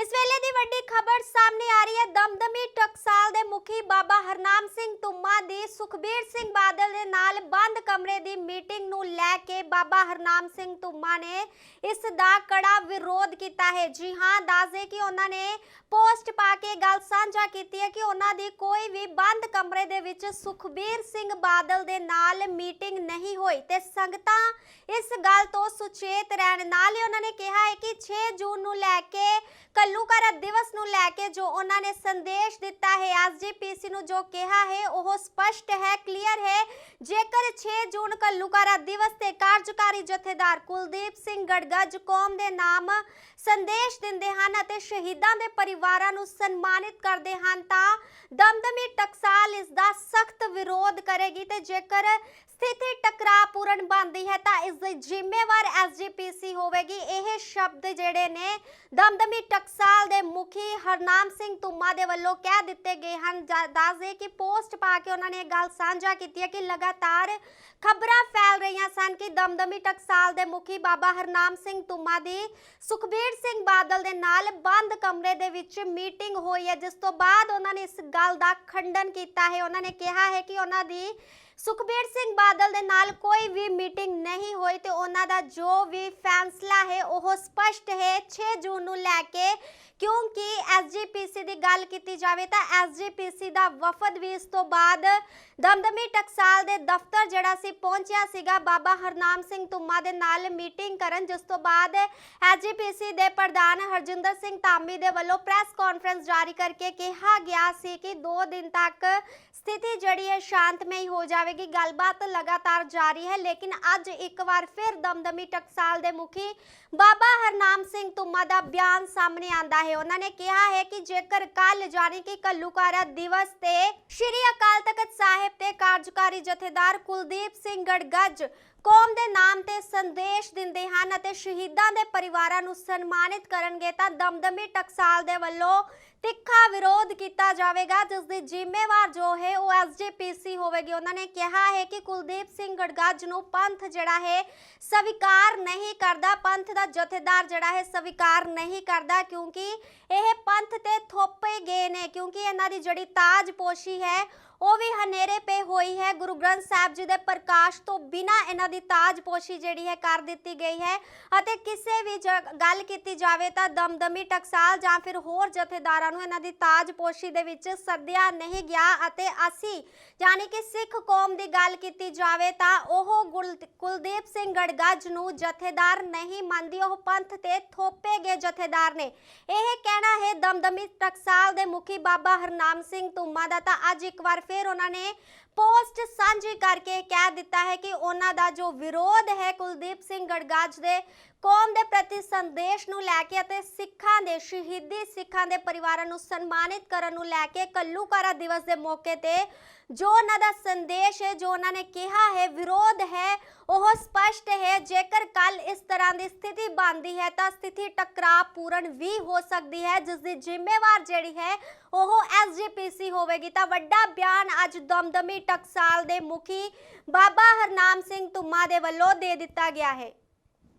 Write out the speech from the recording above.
ਇਸ ਵੇਲੇ ਦੀ ਵੱਡੀ ਖਬਰ ਸਾਹਮਣੇ ਆ ਰਹੀ ਹੈ। ਦਮਦਮੀ ਟਕਸਾਲ ਦੇ ਮੁਖੀ ਬਾਬਾ ਹਰਨਾਮ ਸਿੰਘ ਤੁਮਾ ਦੀ, ਸੁਖਬੀਰ ਸਿੰਘ ਬਾਦਲ ਦੇ ਨਾਲ ਬੰਦ ਕਮਰੇ ਦੀ ਮੀਟਿੰਗ ਨੂੰ ਲੈ ਕੇ ਬਾਬਾ ਹਰਨਾਮ ਸਿੰਘ ਤੁਮਾ ਨੇ ਇਸ ਦਾ ਕੜਾ ਵਿਰੋਧ ਕੀਤਾ ਹੈ। ਜੀ ਹਾਂ ਦੱਸਦੇ ਕਿ ਉਹਨਾਂ ਨੇ ਪੋਸਟ ਪਾ ਕੇ ਗੱਲ ਸਾਂਝਾ ਕੀਤੀ ਹੈ ਕਿ ਉਹਨਾਂ ਦੀ ਕੋਈ ਵੀ ਬੰਦ ਕਮਰੇ ਦੇ ਵਿੱਚ ਸੁਖਬੀਰ ਸਿੰਘ ਬਾਦਲ ਦੇ ਨਾਲ ਮੀਟਿੰਗ ਨਹੀਂ ਹੋਈ ਤੇ ਸੰਗਤਾਂ ਇਸ ਗੱਲ ਤੋਂ ਸੁਚੇਤ ਰਹਿਣ ਨਾਲ ਹੀ ਉਹਨਾਂ ਨੇ ਕਿਹਾ ਹੈ ਕਿ 6 ਜੂਨ ਨੂੰ ਲੈ ਕੇ ਕੱਲੂਕਾਰਾ ਦਿਵਸ ਨੂੰ ਲੈ ਕੇ ਜੋ ਉਹਨਾਂ ਨੇ ਸੰਦੇਸ਼ ਦਿੱਤਾ ਹੈ ਐਸਜੀਪੀਸੀ ਨੂੰ ਜੋ ਕਿਹਾ ਹੈ, ਉਹ ਸਪਸ਼ਟ ਹੈ, ਕਲੀਅਰ ਹੈ। ਜੇਕਰ 6 ਜੂਨ ਕੱਲੂਕਾਰਾ ਦਿਵਸ ਤੇ ਕਾਰਜਕਾਰੀ ਜਥੇਦਾਰ ਕੁਲਦੀਪ ਸਿੰਘ ਗੜਗੱਜ ਕੌਮ ਦੇ ਨਾਮ ਸੰਦੇਸ਼ ਦਿੰਦੇ ਹਨ ਅਤੇ ਸ਼ਹੀਦਾਂ ਦੇ ਪਰਿਵਾਰਾਂ ਨੂੰ ਸਨਮਾਨਿਤ ਕਰਦੇ ਹਨ, ਤਾਂ ਦਮਦਮੀ ਟਕਸਾਲ ਇਸ ਦਾ ਸਖਤ ਵਿਰੋਧ ਕਰੇਗੀ ਤੇ ਜੇਕਰ ਸਥਿਤੀ ਟਕਰਾਅਪੂਰਨ ਬਣਦੀ ਹੈ ਤਾਂ ਇਸ ਦੀ ਜ਼ਿੰਮੇਵਾਰ ਐਸਜੀਪੀਸੀ ਹੋਵੇਗੀ। ਇਹ ਸ਼ਬਦ ਜਿਹੜੇ ਨੇ, ਦਮਦਮੀ ਟਕਸਾਲ ਦੇ ਮੁਖੀ ਹਰਨਾਮ ਸਿੰਘ ਤੁਮਾ ਦੇ ਵੱਲੋਂ ਕਹਿ ਦਿੱਤੇ ਗਏ ਹਨ। ਦੱਸਦੇ ਕਿ ਪੋਸਟ ਪਾ ਕੇ ਉਹਨਾਂ ਨੇ ਇਹ ਗੱਲ ਸਾਂਝਾ ਕੀਤੀ ਹੈ ਕਿ ਲਗਾਤਾਰ ਖਬਰਾਂ ਫੈਲ ਰਹੀਆਂ ਸਨ ਕਿ ਦਮਦਮੀ ਟਕਸਾਲ ਦੇ ਮੁਖੀ ਬਾਬਾ ਹਰਨਾਮ ਸਿੰਘ ਤੁਮਾ ਦੀ ਸੁਖਬੀਰ ਸਿੰਘ ਬਾਦਲ ਦੇ ਨਾਲ ਬੰਦ ਕਮਰੇ ਦੇ ਵਿੱਚ ਮੀਟਿੰਗ ਹੋਈ ਹੈ, ਜਿਸ ਤੋਂ ਬਾਅਦ ਉਹਨਾਂ ਨੇ ਇਸ ਗੱਲ ਦਾ ਖੰਡਨ ਕੀਤਾ ਹੈ। ਉਹਨਾਂ ਨੇ ਕਿਹਾ ਹੈ ਕਿ ਉਹਨਾਂ ਦੀ ਸੁਖਬੀਰ ਸਿੰਘ ਬਾਦਲ ਦੇ ਨਾਲ ਕੋਈ ਵੀ ਮੀਟਿੰਗ ਨਹੀਂ ਹੋਈ ਤੇ ਉਹਨਾਂ ਦਾ ਜੋ ਵੀ ਫੈਸਲਾ ਹੈ ਉਹ ਸਪਸ਼ਟ ਹੈ 6 ਜੂਨ ਨੂੰ ਲੈ ਕੇ। ਕਿਉਂਕਿ ਐਸਜੀਪੀਸੀ ਦੀ ਗੱਲ ਕੀਤੀ ਜਾਵੇ ਤਾਂ ਐਸਜੀਪੀਸੀ ਦਾ ਵਫਦ ਵੀ ਇਸ ਤੋਂ ਬਾਅਦ ਦਮਦਮੀ ਟਕਸਾਲ ਦੇ ਦਫ਼ਤਰ ਜਿਹੜਾ ਸੀ ਪਹੁੰਚਿਆ ਸੀਗਾ। ਬਾਬਾ ਹਰਨਾਮ ਸਿੰਘ ਤੁਮਾ ਦੇ ਨਾਲ ਮੀਟਿੰਗ ਕਰਨ, ਜਿਸ ਤੋਂ ਬਾਅਦ ਐਸਜੀਪੀਸੀ ਦੇ ਪ੍ਰਧਾਨ ਹਰਜਿੰਦਰ ਸਿੰਘ ਧਾਮੀ ਦੇ ਵੱਲੋਂ ਪ੍ਰੈਸ ਕਾਨਫਰੰਸ ਜਾਰੀ ਕਰਕੇ ਕਿਹਾ ਗਿਆ ਸੀ ਕਿ 2 ਦਿਨ ਤੱਕ ਸਥਿਤੀ ਜਿਹੜੀ ਹੈ ਸ਼ਾਂਤਮਈ ਹੋ ਜਾਵੇ। ਜਾਵੇਗੀ ਗੱਲਬਾਤ ਲਗਾਤਾਰ ਜਾਰੀ ਹੈ, ਲੇਕਿਨ ਅੱਜ ਇੱਕ ਵਾਰ ਫਿਰ ਦਮਦਮੀ ਟਕਸਾਲ ਦੇ ਮੁਖੀ ਬਾਬਾ ਹਰਨਾਮ ਸਿੰਘ ਤੁਮਾ ਦਾ ਬਿਆਨ ਸਾਹਮਣੇ ਆਂਦਾ ਹੈ। ਉਹਨਾਂ ਨੇ ਕਿਹਾ ਹੈ ਕਿ ਜੇਕਰ ਕੱਲ ਜਾਨੀ ਕਿ ਕੱਲੂਕਾਰਾ ਦਿਵਸ ਤੇ ਸ਼੍ਰੀ ਅਕਾਲ ਤਖਤ ਸਾਹਿਬ ਤੇ ਕਾਰਜਕਾਰੀ ਜਥੇਦਾਰ ਕੁਲਦੀਪ ਸਿੰਘ ਗੜਗੱਜ ਕੌਮ ਦੇ ਨਾਮ ਤੇ ਸੰਦੇਸ਼ ਦਿੰਦੇ ਹਨ ਅਤੇ ਸ਼ਹੀਦਾਂ ਦੇ ਪਰਿਵਾਰਾਂ ਨੂੰ ਸਨਮਾਨਿਤ ਕਰਨਗੇ, ਤਾਂ ਦਮਦਮੀ ਟਕਸਾਲ ਦੇ ਵੱਲੋਂ ਤਿੱਖਾ ਵਿਰੋਧ ਕੀਤਾ ਜਾਵੇਗਾ ਜਿਸ ਦੀ ਜ਼ਿੰਮੇਵਾਰ ਜੋ ਹੈ ਉਹ ਐਸਜੀਪੀਸੀ ਹੋਵੇਗੀ। ਉਹਨਾਂ ਨੇ ਕਿਹਾ ਹੈ ਕਿ ਕੁਲਦੀਪ ਸਿੰਘ ਗੜਗੱਜ ਨੂੰ ਪੰਥ ਜਿਹੜਾ ਹੈ ਸਵੀਕਾਰ ਨਹੀਂ ਕਰਦਾ। ਪੰਥ ਦਾ ਜਥੇਦਾਰ ਜਿਹੜਾ ਹੈ ਸਵੀਕਾਰ ਨਹੀਂ ਕਰਦਾ, ਕਿਉਂਕਿ ਇਹ ਪੰਥ ਤੇ ਥੋਪੇ ਗਏ ਨੇ, ਕਿਉਂਕਿ ਇਹਨਾਂ ਦੀ ਜਿਹੜੀ ਤਾਜਪੋਸ਼ੀ ਹੈ ਉਹ ਵੀ ਹਨੇਰੇ ਪੇ ਹੋਈ ਹੈ। ਗੁਰੂ ਗ੍ਰੰਥ ਸਾਹਿਬ ਜੀ ਦੇ ਪ੍ਰਕਾਸ਼ ਤੋਂ ਬਿਨਾ ਇਹਨਾਂ ਦੀ ਤਾਜਪੋਸ਼ੀ ਜਿਹੜੀ ਹੈ ਕਰ ਦਿੱਤੀ ਗਈ ਹੈ ਅਤੇ ਕਿਸੇ ਵੀ ਜ- ਗੱਲ ਕੀਤੀ ਜਾਵੇ ਤਾਂ ਦਮਦਮੀ ਟਕਸਾਲ ਜਾਂ ਫਿਰ ਹੋਰ ਜਥੇਦਾਰਾਂ ਨੂੰ ਇਹਨਾਂ ਦੀ ਤਾਜਪੋਸ਼ੀ ਦੇ ਵਿੱਚ ਸੱਦਿਆ ਨਹੀਂ ਗਿਆ ਅਤੇ ਅਸੀਂ ਯਾਨੀ ਕਿ ਸਿੱਖ ਕੌਮ ਦੀ ਗੱਲ ਕੀਤੀ ਜਾਵੇ ਤਾਂ ਉਹ ਗੁਲ- ਕੁਲਦੀਪ ਸਿੰਘ ਗੜਗੱਜ ਨੂੰ ਜਥੇਦਾਰ ਨਹੀਂ ਮੰਨਦੀ, ਉਹ ਪੰਥ ਤੇ ਥੋਪੇ ਗਏ ਜਥੇਦਾਰ ਨੇ। ਇਹ ਕਹਿਣਾ ਹੈ, ਦਮਦਮੀ ਟਕਸਾਲ ਦੇ ਮੁਖੀ ਬਾਬਾ ਹਰਨਾਮ ਸਿੰਘ ਤੁਮਾ ਦਾ ਤਾਂ ਅੱਜ ਇੱਕ ਵਾਰ ਫਿਰ ਉਹਨਾਂ ਨੇ ਪੋਸਟ ਸਾਂਝੀ ਕਰਕੇ ਕਹਿ ਦਿੱਤਾ ਹੈ ਕਿ ਉਹਨਾਂ ਦਾ ਜੋ ਵਿਰੋਧ ਹੈ ਕੁਲਦੀਪ ਸਿੰਘ ਗੜਗੱਜ ਦੇ, ਕੌਮ ਦੇ ਪ੍ਰਤੀ ਸੰਦੇਸ਼ ਨੂੰ ਲੈ ਕੇ ਅਤੇ ਸਿੱਖਾਂ ਦੇ, ਸ਼ਹੀਦੀ ਸਿੱਖਾਂ ਦੇ ਪਰਿਵਾਰਾਂ ਨੂੰ ਸਨਮਾਨਿਤ ਕਰਨ ਨੂੰ ਲੈ ਕੇ ਕੱਲੂਕਾਰਾ ਦਿਵਸ ਦੇ ਮੌਕੇ ਤੇ ਜੋ ਉਹਨਾਂ ਦਾ ਸੰਦੇਸ਼ ਹੈ, ਜੋ ਉਹਨਾਂ ਨੇ ਕਿਹਾ ਹੈ, ਵਿਰੋਧ ਹੈ, ਉਹ ਸਪਸ਼ਟ ਹੈ। ਜੇਕਰ ਕੱਲ ਇਸ ਤਰ੍ਹਾਂ ਦੀ ਸਥਿਤੀ ਬਣਦੀ ਹੈ ਤਾਂ ਸਥਿਤੀ ਟਕਰਾਅ ਪੂਰਨ ਵੀ ਹੋ ਸਕਦੀ ਹੈ। ਜਿਸ ਦੀ ਜ਼ਿੰਮੇਵਾਰ ਜਿਹੜੀ ਹੈ, ਉਹ ਐਸਜੀਪੀਸੀ ਹੋਵੇਗੀ। ਤਾਂ ਵੱਡਾ ਬਿਆਨ ਅੱਜ ਦਮਦਮੀ ਟਕਸਾਲ ਦੇ ਮੁਖੀ ਬਾਬਾ ਹਰਨਾਮ ਸਿੰਘ ਧੁੰਮਾ ਦੇ ਵੱਲੋਂ ਦੇ ਦਿੱਤਾ ਗਿਆ ਹੈ।